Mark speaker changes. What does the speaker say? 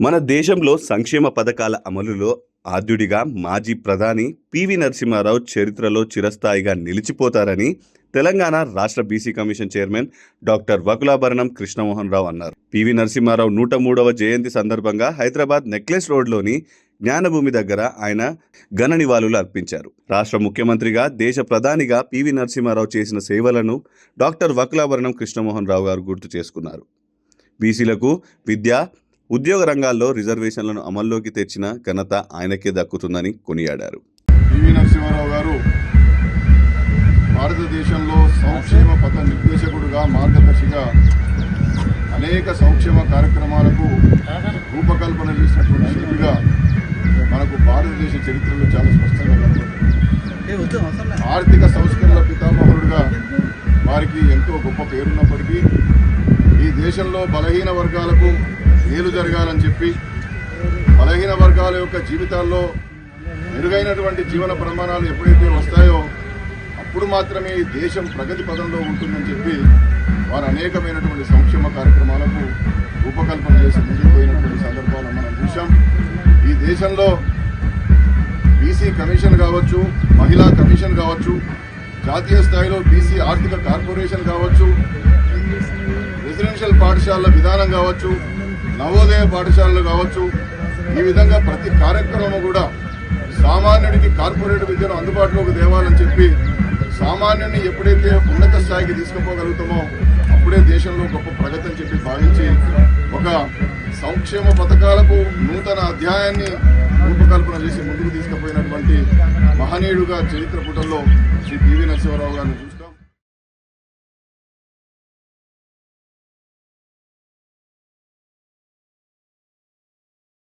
Speaker 1: మన దేశంలో సంక్షేమ పథకాల అమలులో ఆద్యుడిగా మాజీ ప్రధాని పివి నరసింహారావు చరిత్రలో చిరస్థాయిగా నిలిచిపోతారని తెలంగాణ రాష్ట్ర BC commission chairman doctor Vakulabharanam Krishnamohan Rao అన్నారు పివి నరసింహారావు నూట మూడవ జయంతి సందర్భంగా హైదరాబాద్ నెక్లెస్ రోడ్లోని జ్ఞానభూమి దగ్గర ఆయన ఘన నివాళులు అర్పించారు. రాష్ట్ర ముఖ్యమంత్రిగా దేశ ప్రధానిగా పివి నరసింహారావు చేసిన సేవలను డాక్టర్ వకులాభరణం కృష్ణమోహన్ రావు గారు గుర్తు చేసుకున్నారు. బీసీలకు విద్య ఉద్యోగ రంగాల్లో రిజర్వేషన్లను అమల్లోకి తెచ్చిన ఘనత ఆయనకే దక్కుతుందని కొనియాడారు.
Speaker 2: నరసింహారావు గారు భారతదేశంలో సంక్షేమ పథ నిర్దేశకుడుగా మార్గదర్శిగా అనేక సంక్షేమ కార్యక్రమాలకు రూపకల్పన చేసినటువంటి శిల్పిగా మనకు భారతదేశ చరిత్రలో చాలా స్పష్టంగా కనబడుతుంది. ఆర్థిక సంస్కరణల పితామహుడుగా వారికి ఎంతో గొప్ప పేరున్నప్పటికీ ఈ దేశంలో బలహీన వర్గాలకు మేలు జరగాలని చెప్పి బలహీన వర్గాల యొక్క జీవితాల్లో మెరుగైనటువంటి జీవన ప్రమాణాలు ఎప్పుడైతే వస్తాయో అప్పుడు మాత్రమే ఈ దేశం ప్రగతి పదంలో ఉంటుందని చెప్పి వారు అనేకమైనటువంటి సంక్షేమ కార్యక్రమాలకు రూపకల్పన చేసి ముందుకుపోయినటువంటి పోయినటువంటి మనం చూసాం ఈ దేశంలో బీసీ కమిషన్ కావచ్చు మహిళా కమిషన్ కావచ్చు జాతీయ స్థాయిలో బీసీ ఆర్థిక కార్పొరేషన్ కావచ్చు రెసిడెన్షియల్ పాఠశాలల విధానం కావచ్చు నవోదయ పాఠశాలలు కావచ్చు ఈ విధంగా ప్రతి కార్యక్రమం కూడా సామాన్యుడికి కార్పొరేట్ విద్యను అందుబాటులోకి తేవాలని చెప్పి సామాన్యుడిని ఎప్పుడైతే ఉన్నత స్థాయికి తీసుకుపోగలుగుతామో అప్పుడే దేశంలో గొప్ప ప్రగతి అని చెప్పి భావించి ఒక సంక్షేమ పథకాలకు నూతన అధ్యాయాన్ని రూపకల్పన చేసి ముందుకు తీసుకుపోయినటువంటి మహనీయుడుగా చరిత్ర పుటల్లో శ్రీ పివి నరసింహరావు గారిని